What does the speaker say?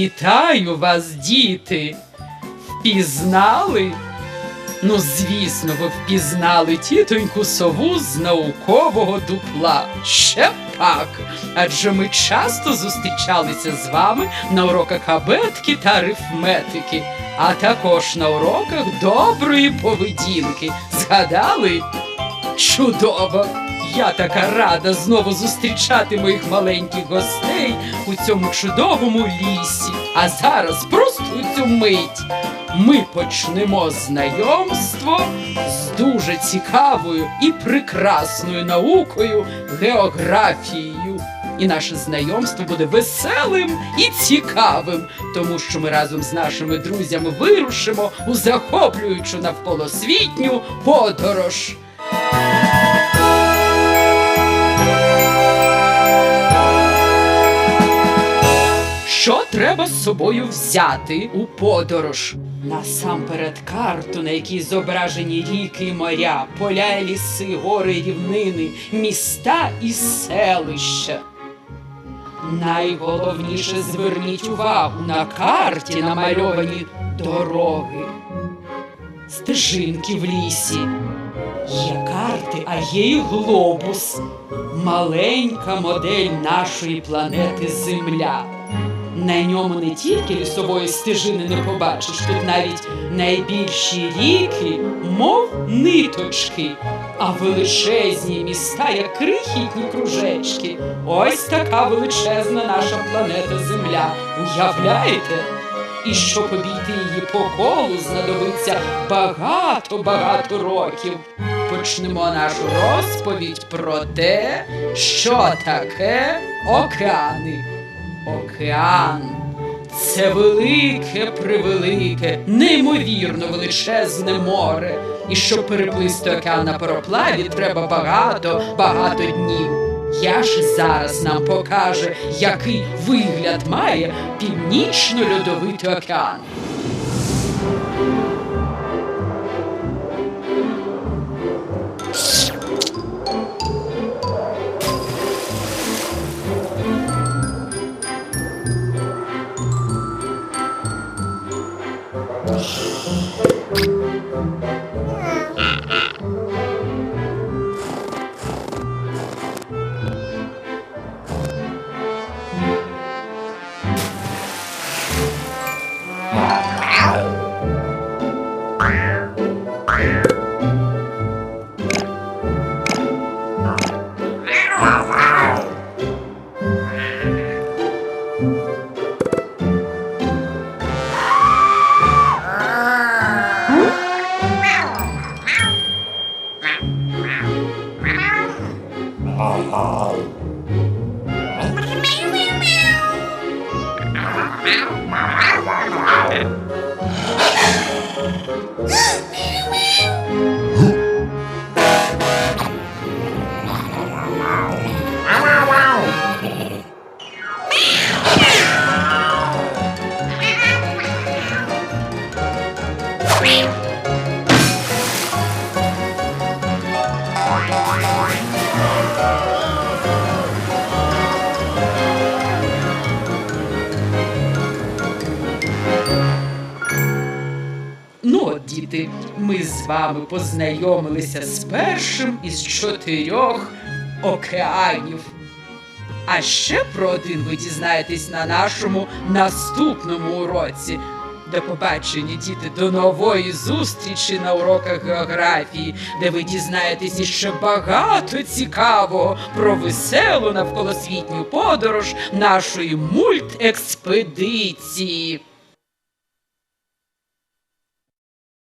Вітаю вас, діти! Впізнали? Ну, звісно, ви впізнали тітоньку сову з наукового дупла. Ще пак. Адже ми часто зустрічалися з вами на уроках абетки та арифметики, а також на уроках доброї поведінки. Згадали? Чудово! Я така рада знову зустрічати моїх маленьких гостей у цьому чудовому лісі. А зараз просто у цю мить ми почнемо знайомство з дуже цікавою і прекрасною наукою географією. І наше знайомство буде веселим і цікавим, тому що ми разом з нашими друзями вирушимо у захоплюючу навколосвітню подорож. Що треба з собою взяти у подорож? Насамперед карту, на якій зображені ріки і моря, поля ліси, гори, рівнини, міста і селища. Найголовніше зверніть увагу на карті намальовані дороги, стежинки в лісі. Є карти, а є і глобус, маленька модель нашої планети Земля. На ньому не тільки лісової стежини не побачиш, тут навіть найбільші ріки, мов ниточки, а величезні міста, як крихітні кружечки. Ось така величезна наша планета Земля. Уявляєте? І щоб обійти її по колу, знадобиться багато-багато років. Почнемо нашу розповідь про те, що таке океани. Океан це велике, превелике, неймовірно величезне море. І щоб переплисти океан на пароплаві, треба багато, багато днів. Я ж зараз нам покаже, який вигляд має північно-льодовитий океан. Meow, meow, meow. Ну, ми з вами познайомилися з першим із чотирьох океанів. А ще про один ви дізнаєтесь на нашому наступному уроці. До побачення, діти, до нової зустрічі на уроках географії, де ви дізнаєтесь іще багато цікавого про веселу навколосвітню подорож нашої мультекспедиції.